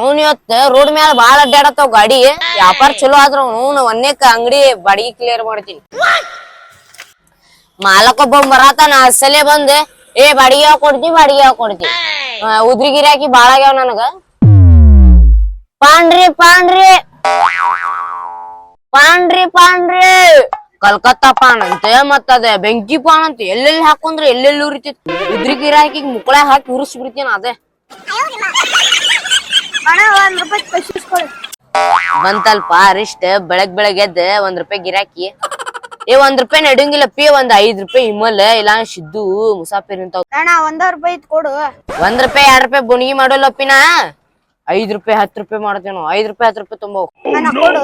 ಅವನು ಇವತ್ತ ರೋಡ್ ಮ್ಯಾಲ ಬಾಳ ಅಡ್ಡಾಡತ್ತಾವ ಗಾಡಿ. ವ್ಯಾಪಾರ ಚಲೋ ಆದ್ರ ಅವನು ಒಂದೇಕ ಅಂಗಡಿ ಬಾಡಿಗೆ ಕ್ಲಿಯರ್ ಮಾಡ್ತೀನಿ. ಮಾಲಕೊಬ್ಬ ಬರಾತಾನ ಅಸಲೇ ಬಂದ್. ಏ, ಬಾಡಿಗೆ ಯಾವ ಕೊಡ್ತಿ, ಬಾಡಿಗೆ ಯಾವ ಕೊಡ್ತಿ? ಉದ್ರಿಗಿರಿ ಹಾಕಿ ಬಾಳ ಆಗ್ಯಾವ ನನಗ. ಪಾಂಡ್ರಿ ಪಾಂಡ್ರಿ. ಪಾಂಡ್ರಿ ಪಾಂಡ್ರಿ. ಕಲ್ಕತ್ತಾ ಪಾನ್ ಅಂತ ಮತ್ತ ಅದೇ ಬೆಂಕಿ ಪಾನ್ ಅಂತ ಎಲ್ಲೆಲ್ಲಿ ಹಾಕೊಂಡ್ರೆ ಎಲ್ಲೆಲ್ಲಿ ಉರಿತೈತಿ. ಉದ್ರಿ ಗಿರಾಕಿಗ್ ಮುಕ್ಕಳ ಹಾಕಿ ಉರಿಸ್ಬಿಡ್ತೀನಿ ಅದೇ. ಅಣ್ಣ ಒಂದ್ ರೂಪಾಯಿ ಕಳ್ಸಿಸ್ಕೊಳಿ ಬಂತಲ್ಪ ಅರಿಷ್ಟ ಬೆಳಗ್ ಬೆಳಗ್ ಎದ್ದ ಒಂದ್ ರೂಪಾಯಿ ಗಿರಾಕಿ. ಏ ಒಂದ್ ರೂಪಾಯಿ ನಡಿಯಂಗಿಲ್ಲ ಪಿ ಒಂದ್ ಐದ್ ರೂಪಾಯಿ ಹಿಮಲ್ ಇಲ್ಲ ಸಿದ್ದು ಮುಸಾಫಿರ್ ಅಣ್ಣ ಒಂದ ರೂಪಾಯಿ ಇದ್ ಕೊಡು. ಒಂದ್ ರೂಪಾಯಿ ಎರಡ್ ರೂಪಾಯಿ ಬುಣಿಗಿ ಮಾಡೋಲ್ಲಪ್ಪಿನ ಐದ್ ರೂಪಾಯಿ ಹತ್ತ್ ರೂಪಾಯಿ ಮಾಡ್ತೇವ್ ನಾವು ಐದ್ ರೂಪಾಯಿ ಹತ್ತ್ ರೂಪಾಯಿ ತುಂಬಾ. ಅಣ್ಣ ಕೊಡು.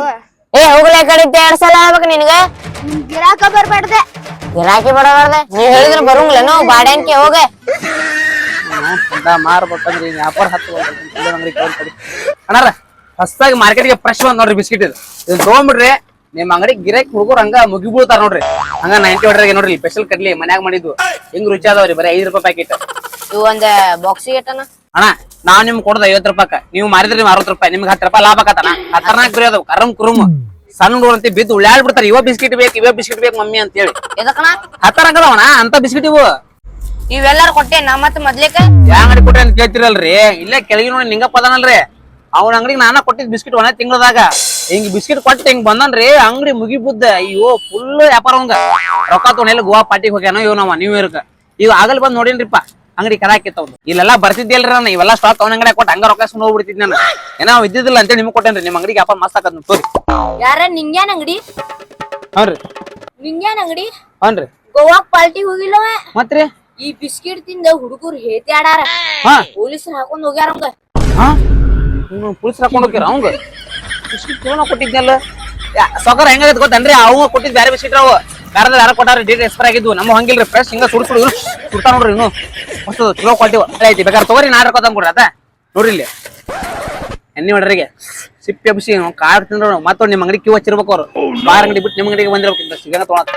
ಏ ಹೋಗ್ಲೇ ಕಡೆ ಎರಡ್ ಸಲ ಹೇಳ್ಬೇಕು ನಿನಗ. ಗಿರಾಕಿ ಬರ್ಬಾರ್ದೆ. ಗಿರಾಕಿ ಬರಬಾರ್ದೆ. ನೀ ಹೇಳಿದ್ರೆ ಬರಂಗಿಲ್ಲ ಬಾಡ್ಯಾನ್ಕೆ ಹೋಗ. ಮಾರ್ಬೇಕಂದ್ರೆ ಈಗ ವ್ಯಾಪಾರ ಹತ್ತು ಅಣ್ಣಾರ ಹೊಸದಾಗಿ ಮಾರ್ಕೆಟ್ಗೆ ಫ್ರೆಶ್ ಬಂದ್ ನೋಡ್ರಿ ಬಿಸ್ಕಿಟ್ ಇದು. ಇದನ್ನ ತಗೊಂಡ್ಬಿಡ್ರಿ ನಿಮ್ ಅಂಗಡಿ ಗಿರಾಕಿ ಹುಡುಗರು ಹಂಗ ಮುಗಿಬೀಳ್ತಾರ ನೋಡ್ರಿ. ಹಂಗ ನೈಂಟಿ ಹೊಡ್ರಾಗ ನೋಡ್ರಿ ಸ್ಪೆಷಲ್ ಕಡ್ಲಿ ಮನ್ಯಾಗ ಮಾಡಿದ್ದು. ಹೆಂಗ್ ರುಚಿ ಅದಾವ್ರಿ ಬರೀ ಐದು ರೂಪಾಯಿ ಪ್ಯಾಕೆಟ್ ಇವು ಒಂದ್ ಬಾಕ್ಸ್ ಅಣ್ಣ? ನಾವ್ ನಿಮ್ ಕೊಡದ ಐವತ್ ರೂಪಾಯಿ ನೀವು ಮಾರಿದ್ರಿ ನಿಮ್ ಅರವತ್ತು ರೂಪಾಯಿ ನಿಮ್ಗೆ ಹತ್ತು ರೂಪಾಯಿ ಲಾಭ ಆಕತ್ತಣ್ಣ. ಖತರ್ನಾಕ್ ಬರೀ ಅದಾವ ಕರಂ ಕುರುಮ್. ಸಣ್ಣ ಹುಡುಗರು ಅಂತ ಬಿದ್ದು ಉಳ್ಳಾಡ್ ಬಿಡ್ತಾರೆ ಇವ ಬಿಸ್ಕಿಟ್ ಬೇಕು ಇವ ಬಿಸ್ಕಿಟ್ ಬೇಕು ಮಮ್ಮಿ ಅಂತ ಹೇಳಿ ಹತ್ತರ ಹತ್ತರಂಗದವಣ ಅಂತ ಬಿಸ್ಕಿಟ್ ಇವು. ಇವೆಲ್ಲಾರು ಕೊಟ್ಟೆ ನಾ ಮತ್ ಮೊದ್ಲೇಕ? ಯಾ ಅಂಗಡಿ ಕೊಟ್ರಿ ಅಂತ ಕೇಳ್ತಿರಲ್ರಿ? ಇಲ್ಲೇ ಕೆಳಗೆ ನೋಡಿ ನಿಂಗಪ್ಪ ಅದಾನಲ್ರಿ. ಅವ್ನ ಅಂಗಡಿಗೆ ನಾನ ಕೊಟ್ಟಿದ್ ಬಿಸ್ಕಿಟ್ ಒಂದೇ ತಿಂಗಳದಾಗ. ಹಿಂಗ್ ಬಿಸ್ಕಿಟ್ ಕೊಟ್ಟು ಹಿಂಗ್ ಬಂದನ್ರಿ ಅಂಗಡಿ ಮುಗಿ ಬುದ್ದ ಅಯ್ಯೋ ಫುಲ್ ವ್ಯಾಪಾರ ಅವಂಗ. ರೊಕ್ಕ ತೊಗೊಂಡ್ ಗೋವಾ ಪಾರ್ಟಿಗೆ ಹೋಗ್ಯಾನೋ ಇವ್ ನಾವ ನ್ಯೂ ಇಯರ್ಕ್ ಈಗ ಆಗಲ್ ಬಂದ್ ನೋಡೇನ್ರಿಪ್ಪ ಅಂಗಡಿ ಕರಾಕಿತ್ತ ಅವ್ನು. ಇಲ್ಲೆಲ್ಲ ಬರ್ತಿದ್ದಿಲ್ರಿ ನಾನು ಇವೆಲ್ಲ ಸ್ಟಾಕ್ ಅವ್ನ ಅಂಗಡಿ ಕೊಟ್ಟು ಹಂಗ ರೊಕ್ಕ ಸುಮ್ಮನೆ ಹೋಗ್ಬಿಡ್ತಿದ್ ನಾನು. ಏನೋ ಅವ್ ಇದ್ದಿದ್ದಿಲ್ಲ ಅಂತೇಳಿ ನಿಮ್ಗೆ ಕೊಟ್ಟೇನ್ರಿ ನಿಮ್ಮ ಅಂಗಡಿಗೆ ವ್ಯಾಪಾರ ಮಸ್ತ್ ಆಕತ್ ತೋರಿ. ಯಾರ ನಿಂಗ್ಯಾನ್ ಅಂಗಡಿ? ಹ್ಞೂ ನಿಂಗ್ಯಾನ್ ಅಂಗಡಿ? ಹ್ಞೂ ಗೋವಾಕ್ ಪಾಲ್ಟಿ ಹೋಗಿಲ್ಲವ? ಮತ್ರಿ ಈ ಬಿಸ್ಕಿಟ್ ತಿಂದ ಹುಡುಗರು ಹೇತಿ ಆಡಾರ ಹಾ. ಪೊಲೀಸರು ಹಾಕೊಂಡ್ ಹೋಗ್ಯಾರ ಅವಂಗ ಹಾ? ಪುಲಿಸ್ ಹಾಕೊಂಡು ಹೋಗ್ಯಾರ ಅವಂಗ ಬಿಸ್ಕಿಟ್ ಚಲೋ ಕೊಟ್ಟಿದ್ನಲ್ಲ. ಸೊಕರ್ ಹೆಂಗಾಗೈತೆ ಗೊತ್ತನ್ರಿ? ಅವು ಕೊಟ್ಟಿದ್ ಬೇರೆ ಬಿಸ್ಕಿಟ್ ಅವು ಬೇರೆ ಯಾರು ಕೊಟ್ಟಾರ ಡೇಟ್ ಎಕ್ಸ್ಪೈರ್ ಆಗಿದ್ವು ನಮ್ಮ ಹಂಗಿಲ್ರಿ ಫ್ರೆಶ್ ಹಿಂಗ ಸುಡ್ ಸುಡು ಸುಡ್ತಾ ನೋಡ್ರಿ ಇನ್ನು. ಮಸ್ತ್ ಚಲೋ ಕ್ವಾಲಿಟಿ ಐತಿ. ಬೇಕಾದ್ರೆ ತಗೋರಿ ನಾ ಕೊತ್ತಂಗ್ ಕೊಡ್ರಿ ಆತ ನೋಡ್ರಿ ಇಲ್ಲಿ. ಎಣ್ಣೆ ಹೊಡ್ರಿಗೆ. ಸಿಪ್ಪೆ ಬಿಸಿ ಕಾಡ್ ತಿಂದ್ರು ಮತ್ತೊಂದು ನಿಮ್ಮ ಅಂಗಡಿ ಕ್ಯೂ ಹಚ್ಚಿರ್ಬೇಕು ಅವ್ರು. ಬಾರ್ ಅಂಗಡಿ ಬಿಟ್ಟು ನಿಮ್ಮ ಅಂಗಡಿಗೆ ಬಂದಿರ್ಬೇಕು. ಸಿಗನ ತೊಗೊಳಕ್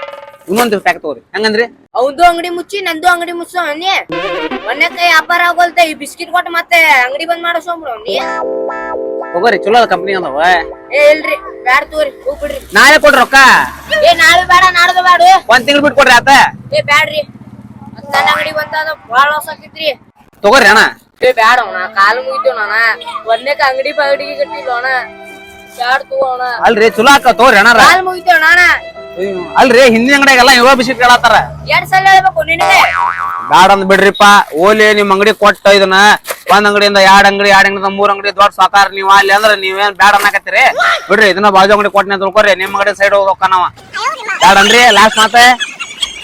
ಇನ್ನೊಂದು ಪ್ಯಾಕ್ ತಗೋರಿ. ಹೆಂಗಂದ್ರಿ? ಅವ್ದು ಅಂಗಡಿ ಮುಚ್ಚಿ ನಂದು ಅಂಗಡಿ ಮುಚ್ಚೋ ಅನ್ನಿ ಮೊನ್ನೆ ಕೈ ವ್ಯಾಪಾರ ಆಗೋಲ್ತ ಈ ಬಿಸ್ಕಿಟ್ ಕೊಟ್ಟು ಮತ್ತೆ ಅಂಗಡಿ ಬಂದ್ ಮಾಡಿಸೋಂಬ್ರು ನೀ ತಗೋರಿ ಚಲೋ ಕಂಪ್ನಿ ಅದಾವ. ಏ ಇಲ್ರಿ ಬ್ಯಾಡ ತಗೋರಿ ಹೋಗ್ಬಿಡ್ರಿ ನಾಳೆ ಕೊಡ್ರಿ ರೊಕ್ಕ. ಏ ನಾಳೆ ಬೇಡ ನಾಡ್ದು ಬೇಡ. ಒಂದ್ ತಿಂಗಳು ಬಿಟ್ಟು ಕೊಡ್ರಿ ಆತ. ಏ ಬ್ಯಾಡ್ರಿ. ಮತ್ತ್ ನನ್ನ ಅಂಗಡಿ ಬಂತ ಬಾಳ ಹೊಸ ಆಕೈತ್ರಿ. ತಗೋರಿ ಅಣ್ಣ. ಏ ಬ್ಯಾಡ ಅಣ್ಣ ಕಾಲು ಮುಗಿತೇವ್ ಅಣ್ಣ ಒಂದೇಕ ಅಂಗಡಿ ಬಾಡಿಗೆ ಕಟ್ಟಿಲ್ಲ ಅಣ್ಣ. ಬ್ಯಾಡ ತಗೋ ಅಣ್ಣ. ಅಲ್ರಿ ಚಲೋ ಆಕ ತಗೋರಿ ಅಣ್ಣಾರ. ಕಾಲು ಮುಗಿತೇವ್ ಅಣ್ಣ ಅಲ್ರಿ ಹಿಂದಿನ ಅಂಗಡಿಯಾಗೆಲ್ಲ ಇವ ಬಿಸ್ಕಿಟ್ ಹೇಳತ್ತಾರ. ಎರಡ್ ಸಲ ಹೇಳ್ಬೇಕು ನಿನಗೆ. ಬ್ಯಾಡ ಅಂದ್ ಬಿಡ್ರಿಪ್ಪ ಓಲಿ ನಿಮ್ ಅಂಗಡಿ ಕೊಟ್ಟ ಇದನ್ನ. ಒಂದ್ ಅಂಗಡಿಯಿಂದ ಎರಡ್ ಅಂಗಡಿ ಎರಡ್ ಅಂಗಡಿ ಮೂರ್ ಅಂಗಡಿ ದೊಡ್ಡ ಸಾಕಾರ ನೀವ್ ಅಲ್ಲಿ ಅಂದ್ರ ನೀವೇನ್ ಬ್ಯಾಡ ಅನ್ನಕತ್ತೀರಿ? ಬಿಡ್ರಿ ಇದನ್ನ ಬಾಜು ಅಂಗಡಿ ಕೊಟ್ಟನೆ ತಿಳ್ಕೊರಿ ನಿಮ್ ಅಂಗಡಿ ಸೈಡ್ ಹೋಗ್ಬೇಕ ನಾವ. ಬ್ಯಾಡ ಅನ್ರಿ ಲಾಸ್ಟ್ ಮಾತೆ.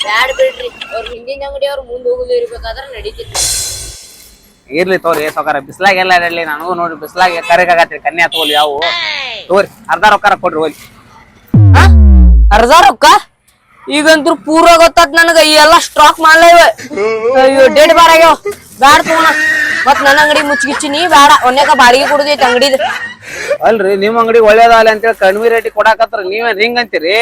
ಬ್ಯಾಡ ಬಿಡ್ರಿ ಅವ್ರ ಹಿಂದಿನ ಅಂಗಡಿ ಅವ್ರ ಮುಂದೆ ಹೋಗುದು ಇರ್ಬೇಕಾದ್ರ ನಡೀತಿತ್ತು ಇರ್ಲಿ ತೋರಿ ಸೌಕಾರ ಬಿಸ್ಲಾಗ ಎಲ್ಲ ಇರಲಿ ನನಗೂ ನೋಡಿ, ಬಿಸ್ಲಾಗ ಕರೆಕಾಗತ್ರಿ ಕನ್ಯಾ ತಗೋಲಿ ಯಾವ. ತೋರಿ, ಅರ್ಧ ರೊಕ್ಕ ಕೊಡ್ರಿ ಹೋಗಿ ಅರ್ಧ ರೊಕ್ಕ? ಈಗಂತೂ ಪೂರ ಗೊತ್ತಾದ್ ನನಗ, ಈ ಎಲ್ಲಾ ಸ್ಟಾಕ್ ಮಾಡ್ಲೇವ ಅಯ್ಯೋ ಡೇಟ್ ಬಾರ್ ಆಗ್ಯಾವ. ಬ್ಯಾಡ್ ತಗೋಣ ಮತ್ ನನ್ನ ಅಂಗಡಿ ಮುಚ್ಚಿಗಿಚ್ಚಿನಿ ಬೇಡ ಒನ್ಯಾಕ ಬಾಡಿಗೆ ಕೊಡುದೈತಿ ಅಂಗಡಿದ ಅಲ್ರಿ ನಿಮ್ ಅಂಗಡಿ ಅಂತ ಅಂತೇಳಿ ಕಡಿಮೆ ರೇಟ್ ಕೊಡಾಕತ್ರ ನೀವೇನ್ ಹಿಂಗ್ ಅಂತೀರಿ?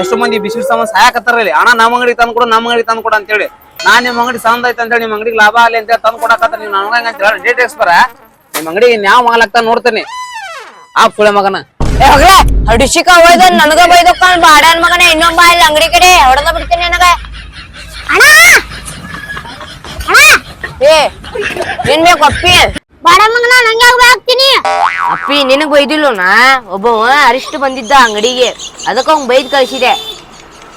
ಎಷ್ಟು ಮಂದಿ ಬಿಸಿಲು ಸಮ ಸಾಯಕತ್ತಾರ ಇಲ್ಲಿ. ಅಣ್ಣ ನಮ್ ಅಂಗಡಿ ತಂದ್ ಕೊಡು ನಮ್ ಅಂಗಡಿ ತಂದ್ ಕೊಡು ಅಂತೇಳಿ. ನಾ ನಿಮ್ ಅಂಗಡಿ ಸಂದ ಐತೆ ಅಂತೇಳಿ ನಿಮ್ ಅಂಗಡಿಗೆ ಲಾಭ ಆಗಲಿ ಅಂತೇಳಿ ತಂದ್ ಕೊಡಾಕತ್ರ ನೀವು ನನಗ ಹಂಗ ಅಂತೇಳಿ ಡೇಟ್ ಎಕ್ಸ್ಪರ ನಿಮ್ ಅಂಗಡಿ ನ್ಯಾವ್ ಮಾಲಾಗ್ತಾ ನೋಡ್ತೇನೆ ಆ ಪುಳೆ ಮಗನ. ಏ ಹೋಗ್ಲೆ. ಹಡಿಸಿಕ ಹೋಯ್ದ ನನಗ ಬೈದಕ್ಕೊಂಡ್ ಬಾಡ್ಯಾನ್ ಮಗನ ಇನ್ನೊಬ್ಬ ಇಲ್ಲಿ ಅಂಗಡಿ ಕಡೆ. ಹೊಡೆದ ಬಿಡ್ತೀನಿ ನನಗ. ಅಣ್ಣ! ಏ ಏನ್ ಬೇಕು ಅಪ್ಪಿ. ಬಾಡ ಮಗನ ನಂಗೆ ಹಾಕ್ತೀನಿ? ಅಪ್ಪಿ ನಿನಗ್ ಬೈದಿಲ್ಲೋನಾ ಒಬ್ಬವ ಅರಿಷ್ಟು ಬಂದಿದ್ದ ಅಂಗಡಿಗೆ. ಅದಕ್ಕ ಅವ್ನ್ ಬೈದ್ ಕಳ್ಸಿದೆ.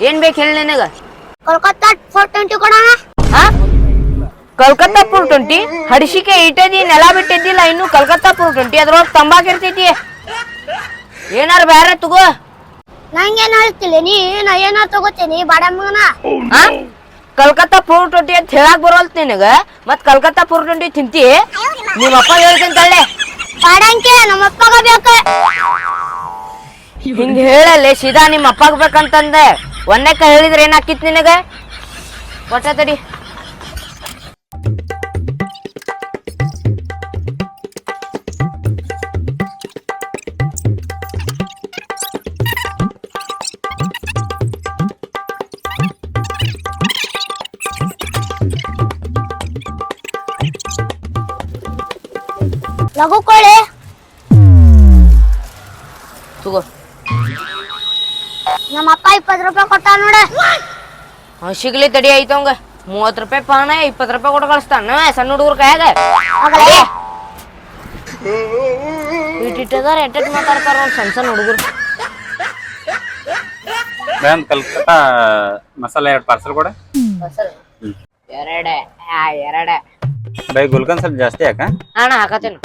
ಏನ್ ಬೇಕು ಹೇಳ ನಿನಗ? ಕಲ್ಕತ್ತಾ ಫೋರ್ ಟ್ವೆಂಟಿ ಕೊಡೋಣ? ಆ? ಕಲ್ಕತ್ತಾ ಪುರ್ ಟ್ವೆಂಟಿ ಹಡಿಸಿಕೆ ಇಟ್ಟದಿ ನೆಲ ಬಿಟ್ಟಿದ್ದಿಲ್ಲ ಇನ್ನು ಕಲ್ಕತ್ತಾ ಫೋರ್ ಟ್ವೆಂಟಿ ಅದ್ರೊಳಗೆ ತಂಬಾಕ್ ಇರ್ತೈತಿ. ಏನಾರ ಬ್ಯಾರೆ ತಗೋ. ನಂಗೇನು ಹೇಳ್ತಿಲ್ಲ ನೀ ನಾ ಏನ ತಗೋತೀನಿ ಬಾಡ ಮಗನ. ಆ? ಕಲ್ಕತ್ತಾ ಫೋರ್ ಟ್ವೆಂಟಿ ಅಂತ ಹೇಳಕ್ ಬರೋಲ್ತ್ ನಿನಗ? ಮತ್ ಕಲ್ಕತ್ತಾ ಫೋರ್ ಟ್ವೆಂಟಿ ತಿಂತಿ? ನಿಮ್ಮ ಅಪ್ಪ ಹೇಳ್ತೀನಿ ತಳ್ಳೆ ಬಾಡಂಕೆ ನಮ್ಮಪ್ಪಗ ಬೇಕು. ಹಿಂಗ್ ಹೇಳಲ್ಲ ಸೀದಾ ನಿಮ್ಮ ಅಪ್ಪಗ ಬೇಕಂತಂದೆ. ಒಂದೇಕ ಹೇಳಿದ್ರೆ ಏನಾಕಿತ್ ನಿನಗ? ಕೊಟ್ಟ ತಡಿ. ಕೋಳಿ ತಗೋ. ನಮ್ಮ ಅಪ್ಪ ಇಪ್ಪತ್ ರೂಪಾಯಿ ಕೊಟ್ಟ ನೋಡ. ಸಿಗ್ಲಿ ತಡಿ ಐತವಂಗ ಮೂವತ್ ರೂಪಾಯಿ ಪಾನ ಇಪ್ಪತ್ ರೂಪಾಯಿ ಕೊಟ್ಟು ಕಳಿಸ್ತಾನ. ಸಣ್ಣ ಹುಡುಗರ ಕೈಯಾಗ. ಇಟ್ಟಿಟ್ಟದಾರ ಎಟ್ಟ ಮಾತಾಡ್ತಾರ ಸಣ್ಣ ಸಣ್ಣ ಹುಡುಗರು. ಒಂದು ಕಲ್ಕತ್ತಾ ಮಸಾಲೆ ಎರಡು ಪಾರ್ಸಲ್ ಕೊಡ. ಎರಡೆ. ಎರಡೆ. ಬೈ ಗುಲ್ಕನ್ ಸ್ವಲ್ಪ ಜಾಸ್ತಿ ಹಾಕ. ಅಣ್ಣ ಹಾಕತೇನು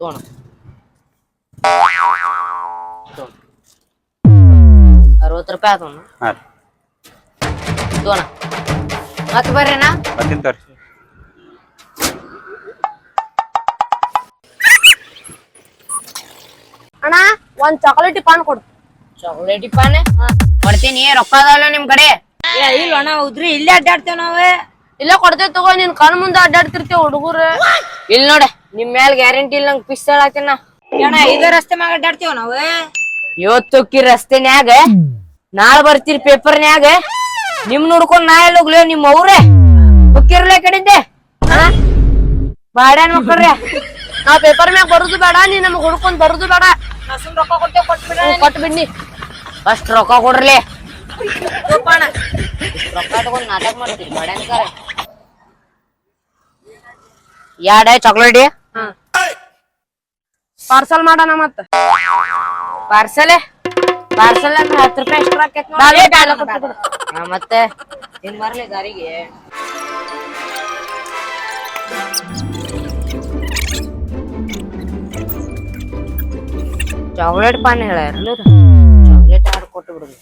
ತಗೋಣ. ಅರವತ್ತು ರೂಪಾಯಿ ಆತವಣ್ಣ ಹಾಂ ತಗೋಣ ಮತ್ತೆ ಬರ್ರಿಣ್ಣ ಬರ್ತೀನಿ ತೋರಿ ಅಣ್ಣ ಒಂದ್ ಚಾಕ್ಲೇಟ್ ಪಾನ್ ಕೊಡು ಚಾಕ್ಲೇಟಿ ಪಾನೆ ಕೊಡ್ತೀನಿ ರೊಕ್ಕ ಅದಾವಲ್ಲ ನಿಮ್ ಕಡೆ ಇಲ್ಲ ಅಣ್ಣ ಹೌದ್ರಿ ಇಲ್ಲೇ ಅಡ್ಡಾಡ್ತೇವ್ ನಾವೇ ಇಲ್ಲ ಕೊಡ್ತೇವ್ ತಗೋ ನಿನ್ ಕಣ್ ಮುಂದೆ ಅಡ್ಡಾಡ್ತಿರ್ತೇವ್ ಹುಡುಗರು ಇಲ್ ನೋಡ ನಿಮ್ ಮ್ಯಾಲ ಗ್ಯಾರಂಟಿ ಇಲ್ಲ ನಂಗೆ ಪಿಸ್ ಹೇಳಾಕಿನ ಅಣ್ಣ ಇದೇ ರಸ್ತೆ ಮ್ಯಾಗ ಅಡ್ಡಾಡ್ತೇವ್ ನಾವ್ ಇವತ್ತೊಕ್ಕಿ ರಸ್ತೆನ್ಯಾಗ ನಾಳೆ ಬರ್ತೀರಿ ಪೇಪರ್ನ್ಯಾಗ ನಿಮ್ ನೋಡ್ಕೊಂಡ್ ನಾ ಎಲ್ಲ ಹೋಗ್ಲೇ ನಿಮ್ ಅವ್ರೇ? ಹೊಕ್ಕಿರ್ಲೆ ಕಡಿದ್ದೆ ಬಾಡ್ಯಾನ್ ಮಕ್ಕಳ್ರೆ ನಾ ಪೇಪರ್ ಮ್ಯಾಗ ಬರುದು ಬೇಡ ನೀ ನಮಗ್ ಹುಡ್ಕೊಂಡ್ ಬರುದು ಬೇಡ. ರೊಕ್ಕ ಕೊಟ್ಟೆ ಕೊಟ್ಬಿಡ ಕೊಟ್ಟು ಬಿಡ್ನಿ. ಫಸ್ಟ್ ರೊಕ್ಕ ಕೊಡ್ರಲಿ. ರೊಕ್ಕ ತಗೊಂಡ್ ನಾಟಕ ಮಾಡ್ತೀರಿ ಬಾಡ್ಯಾನ್ಕಾರ ಯಾಡ ಚಾಕ್ಲೇಟ್ ಪಾರ್ಸಲ್ ಮಾಡೋಣ ಮತ್ತ. ಪಾರ್ಸಲ್ ಪಾರ್ಸಲ್ ಅಂದ್ರೆ ಹತ್ತು ರೂಪಾಯಿ ಎಕ್ಸ್ಟ್ರಾ ಆಕೈತ್ ಮತ್ತೆ? ತಿನ್ ಬರ್ಲಿ ದಾರಿಗೆ ಚಾಕ್ಲೇಟ್ ಪಾನ್ ಹೇಳ್ಯಾರಲ್ಲ ಚಾಕ್ಲೇಟ್ ಆರ್ಡರ್ ಕೊಟ್ಟು ಬಿಡುದು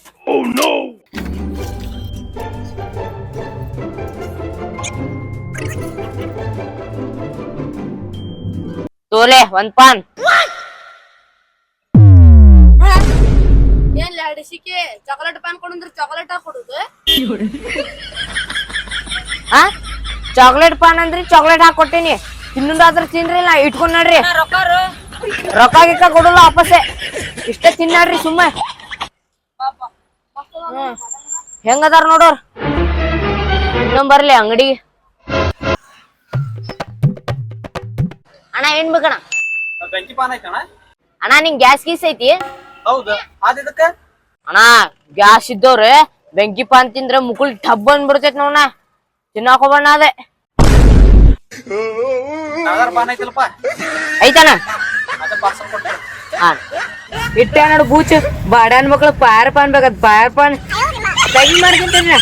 ತೋಲೆ ಒಂದ್ ಪಾನ್. ಏನ್ ಅಡಿಸಿಕೆ? ಚಾಕ್ಲೇಟ್ ಪಾನ್ ಕೊಡಂದ್ರೆ ಚಾಕ್ಲೇಟ್ ಕೊಡುದು? ಆ? ಚಾಕ್ಲೇಟ್ ಪಾನ್ ಅಂದ್ರಿ ಚಾಕ್ಲೇಟ್ ಹಾಕೊಟ್ಟೇನಿ ತಿನ್ನೋದಾದ್ರ ತಿನ್ರಿ ನಾ ಇಟ್ಕೊಂಡ್ ನೋಡ್ರಿ. ರೊಕ್ಕ ಗಿಕ್ಕ ಕೊಡಲ್ಲ ವಾಪಸ್ಸೆ. ಇಷ್ಟ ತಿನ್ನಾಡ್ರಿ ಸುಮ್ಮ. ಹೆಂಗದಾರ ನೋಡೋರ್? ಇನ್ನೊಂದ್ ಬರ್ಲಿ ಅಂಗಡಿಗೆ. ಅಣ್ಣ ಏನ್ ಬೇಕಣ್ಣ ಬೆಂಕಿ ಪಾನ್ ಐತಣ್ಣ ಅಣ್ಣ ನಿಂಗ್ ಗ್ಯಾಸ್ ಗೀಸ್ ಐತಿ? ಹೌದು. ಅಣ್ಣ ಗ್ಯಾಸ್ ಇದ್ದವ್ರೆ ಬೆಂಕಿ ಪಾನ್ ತಿಂದ್ರೆ ಮುಕುಳ್ ಟಬ್ ಅಂದ್ಬಿಡ್ತೈತ್ ನೋಡ ತಿನ್ನಾಕ ಹೋಗ್ಬಣ್ಣ ಅದೇ. ಯಾವ್ದಾರ ಪಾನ್ ಐತಲ್ಪ ಐತಣ್ಣ. ಅದ ಪಾರ್ಸಲ್ ಕೊಟ್ಟೆ ಹಾ. ಇಟ್ಟೆ ನೋಡು ಬೂಚ್. ಬಾಡ್ಯಾನ್ ಮಕ್ಳು ಪಾಯರ್ ಪಾನ್ ಬೇಕತ್ ಪಾಯರ್ ಪಾನ್. ತೆಗಿ ಮಾಡ್ಕೊಂತೀನಿ